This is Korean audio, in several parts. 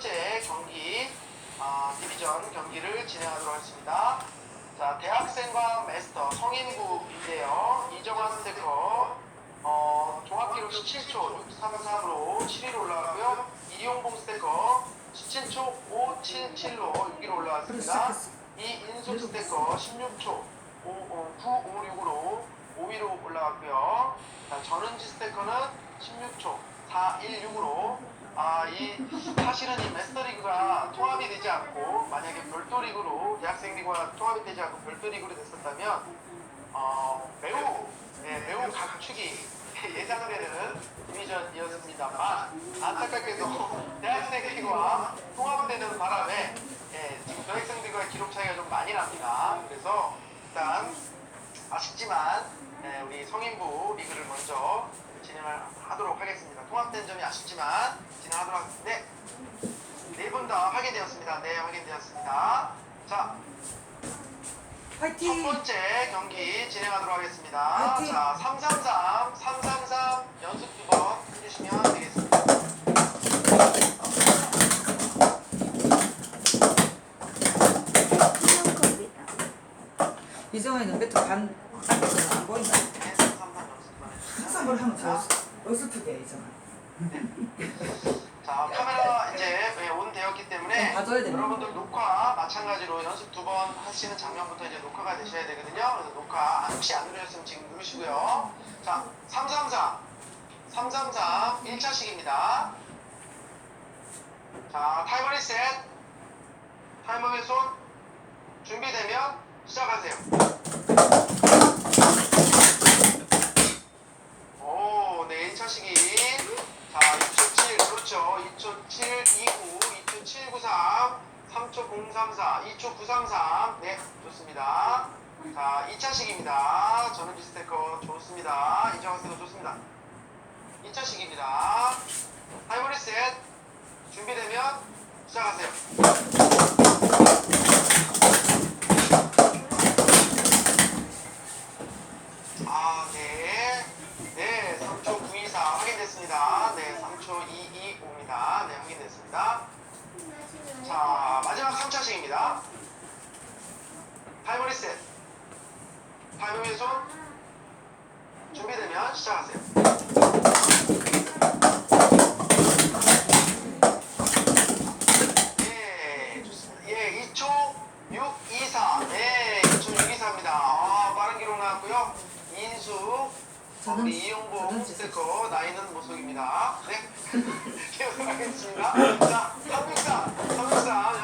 번째 경기 아, 디비전 경기를 진행하도록 하겠습니다. 자, 대학생과 마스터 성인부인데요. 이정환 스테커 어, 종합기록 17초 633으로 7위로 올라왔고요. 이용봉 스테커 17초 577로 6위로 올라왔습니다. 이인숙 스테커 16초 956으로 5위로 올라왔고요. 자, 전은지 스테커는 16초 416으로 아, 이 사실은 이 마스터 리그가 통합이 되지 않고 만약에 별도 리그로 대학생 리그와 통합이 되지 않고 별도 리그로 됐었다면 어, 매우 네, 매우 각축이 예상되는 디비전이었습니다만 안타깝게도 대학생 리그와 통합되는 바람에 예, 지금 대학생 리그와 기록 차이가 좀 많이 납니다. 그래서 일단 아쉽지만 예, 우리 성인부 리그를 먼저 진행을 하도록 하겠습니다. 통합된 점이 아쉽지만 진행하도록 하겠는데 네분 다 확인되었습니다. 네 확인되었습니다. 자, 첫 화이팅! 번째 경기 진행하도록 하겠습니다. 화이팅! 자, 333, 333 연습 두 번 해주시면 되겠습니다. 이정환이 눈배트 반 닦았잖아. 안 보인다. 네, 333 연습 두번 뭘 하면 더 됩니다. 어설프게 해, 이정환. 자, 카메라 이제 예, 온 되었기 때문에 봐줘야 됩니다. 여러분들 녹화 마찬가지로 연습 두 번 하시는 장면부터 이제 녹화가 되셔야 되거든요. 그래서 녹화 혹시 안 누르셨으면 지금 누르시고요. 자, 333. 333 1차식입니다. 자, 타이머 리셋. 타이머 왼손 준비되면 시작하세요. 오, 네, 1차식이. 자, 2초 7, 그렇죠. 2초 7, 29, 2초 7, 9, 3, 3초 0, 3, 4, 2초 9, 3, 3. 네, 좋습니다. 자, 2차식입니다. 저는 비스테커 좋습니다. 스테커 좋습니다. 2차식입니다. 타이머 리 셋. 준비되면 시작하세요. 아, 네. 네, 3초 924 확인됐습니다. 네, 3초 225입니다. 네, 확인됐습니다. 자, 마지막 3차식입니다. 타이머 리셋. 타이머 왼손 준비되면 시작하세요. 예, 좋습니다. 예, 2초 624. 네, 2초 624입니다. 아, 빠른 기록 나왔고요. 인수, 저는- 우리 이용봉 저는 스테커 나이는 모속입니다. 네, 계속 하겠습니다. 자, 363, 363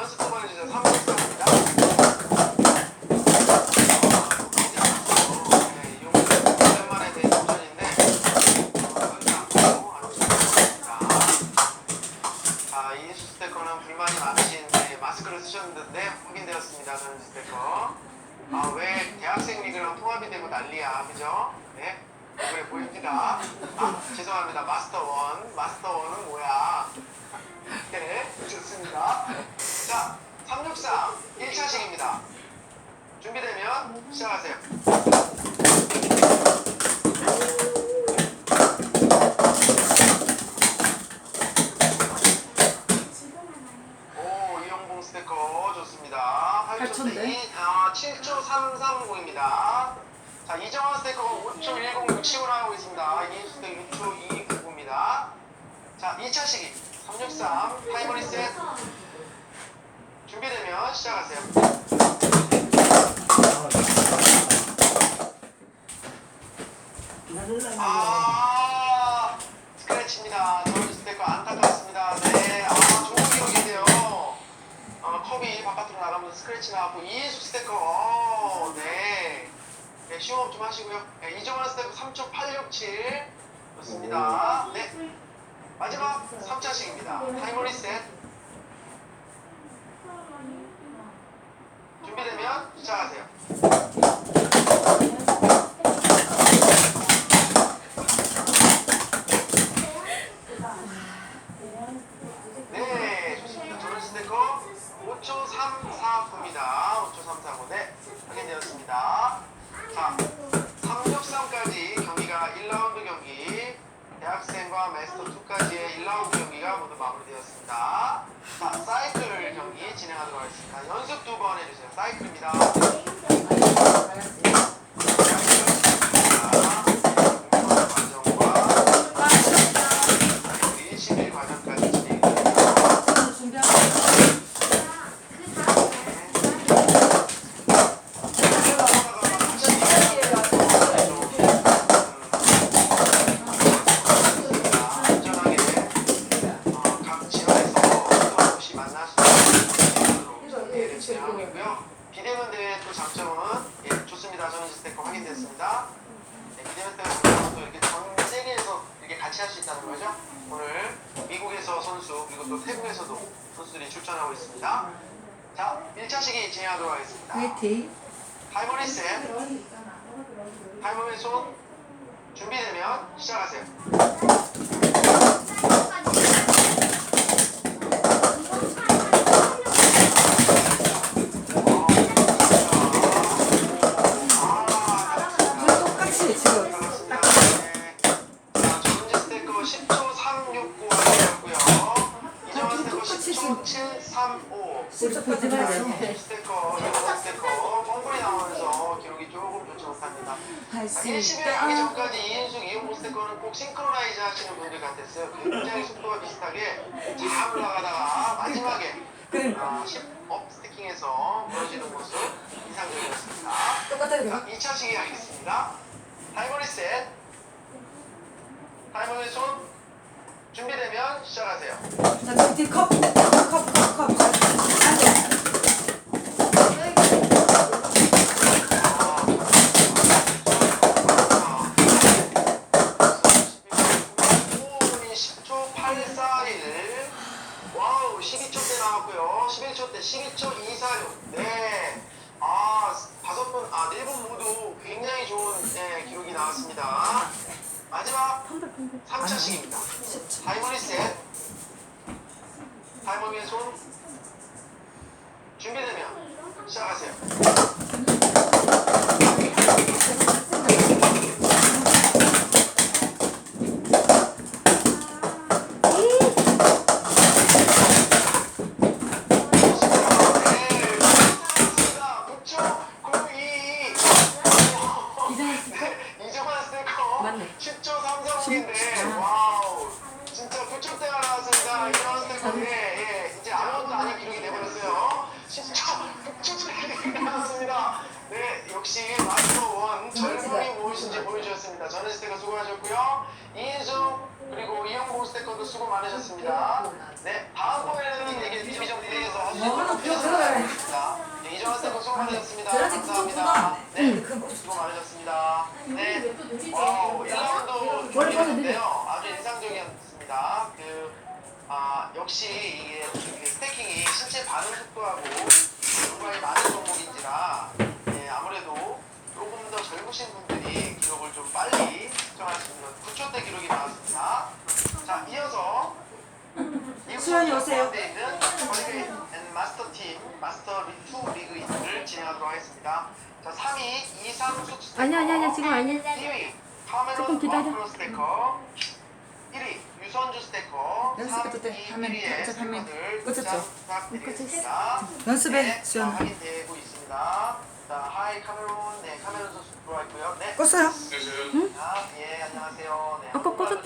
대학생 리그랑 통합이 되고 난리야, 그죠? 네, 그래 보입니다. 아, 죄송합니다. 마스터 원. 마스터 원은 뭐야? 네, 좋습니다. 자, 363 1차식입니다. 준비되면 시작하세요. 299입니다. 자, 2차 시기 363 타이머 리셋 준비되면 시작하세요. 아, 스크래치입니다. 저는 스테커 안타깝습니다. 네, 아, 좋은 기록인데요. 어, 컵이 바깥으로 나가면서 스크래치 나왔고, 이인수 스테커, 어, 네. 네, 시험업 좀 하시고요. 네, 이정환 스테커 3초 867. 좋습니다. 네. 마지막 3차식입니다. 타이머 리셋. 준비되면 시작하세요. 자, 사이클 경기 진행하도록 하겠습니다. 연습 두 번 해주세요. 사이클입니다. 과정과 21 과정까지 진행됩니다. 준비하고. 안전하게 어, 각 지역에서 없이 만날 수 있도록 대회를 진행하고 있고요. 비대면 장점은 예, 좋습니다. 저는 스테커 확인됐습니다. 네, 장점은 또 이렇게 전 세계에서 이렇게 같이 할 수 있다는 거죠. 오늘 미국에서 선수 그리고 또 태국에서도 선수들이 출전하고 있습니다. 자, 1차 시기 진행하도록 하겠습니다. 화이팅. 할머니 쌤, 할머니 손 준비되면 시작하세요. 실수 보지 마세요. 스테이커, 이정환 스테이커 뻥꿀이 나오면서 기록이 조금 좋지 못합니다. 1심에 있다. 가기 전까지 이인숙, 이용호 스테이커는 꼭 싱크로나이즈 하시는 분들 같았어요. 굉장히 속도가 비슷하게 잘 올라가다가 마지막에. 아, 10업 스태킹에서 무너지는 모습 인상적이었습니다. 똑같아요. 자, 2차 시기 하겠습니다. 타이머리 셋. 타이머리 손 준비되면 시작하세요. 자, 뒤 컵. 컵, 컵, 컵. 앉아. 호흡이 10초 841. 와우, 12초 때 나왔고요. 11초 때 12초 246. 네. 아, 다섯 분, 아, 네 분 모두 굉장히 좋은 네, 기록이 나왔습니다. 마지막 3차 시기입니다. 타이머리 셋. 타이머리의 손 준비되면 시작하세요. 나왔습니다 네 역시 마스터 원 젊음이 무엇인지 보여주셨습니다 스테커 수고하셨고요 이인수 그리고 이영봉 스테커도 수고 많으셨습니다 네 다음번에는 수더 들어가야 돼. 있습니다 네, 이정환 스테커 수고 많으셨습니다 감사합니다. 네큰 거. 수고 많으셨습니다. 네. 와우, 1라운드 경기였는데요. 아주 인상적이었습니다. 그, 아, 역시 이게 그 스태킹이 신체 반응 속도하고 정말 많은 종목인지라, 네, 아무래도 조금 더 젊으신 분들이 기록을 좀 빨리 측정할 수 9초대 기록이 나왔습니다. 자, 이어서 수현이 오세요. 앤 마스터 팀 마스터 리투 리그 이를 진행하도록 하겠습니다. 자, 3위 이상숙 스테커. 아니야 아니야 아니야 지금 아니야 2위 카메론 조금 기다려. 와크로 스테커. 1위 유선주 스테커. 연습해도 돼. 화면 어차피 화면 꽂혔죠? 부탁드리겠습니다. 연습해, 네, 수연아. 자, 확인되고 있습니다. 자, 하이 카메론, 네, 카메론 선수 들어와 있고요. 네. 껐어요? 자, 예, 안녕하세요. 네, 아까 꺼졌-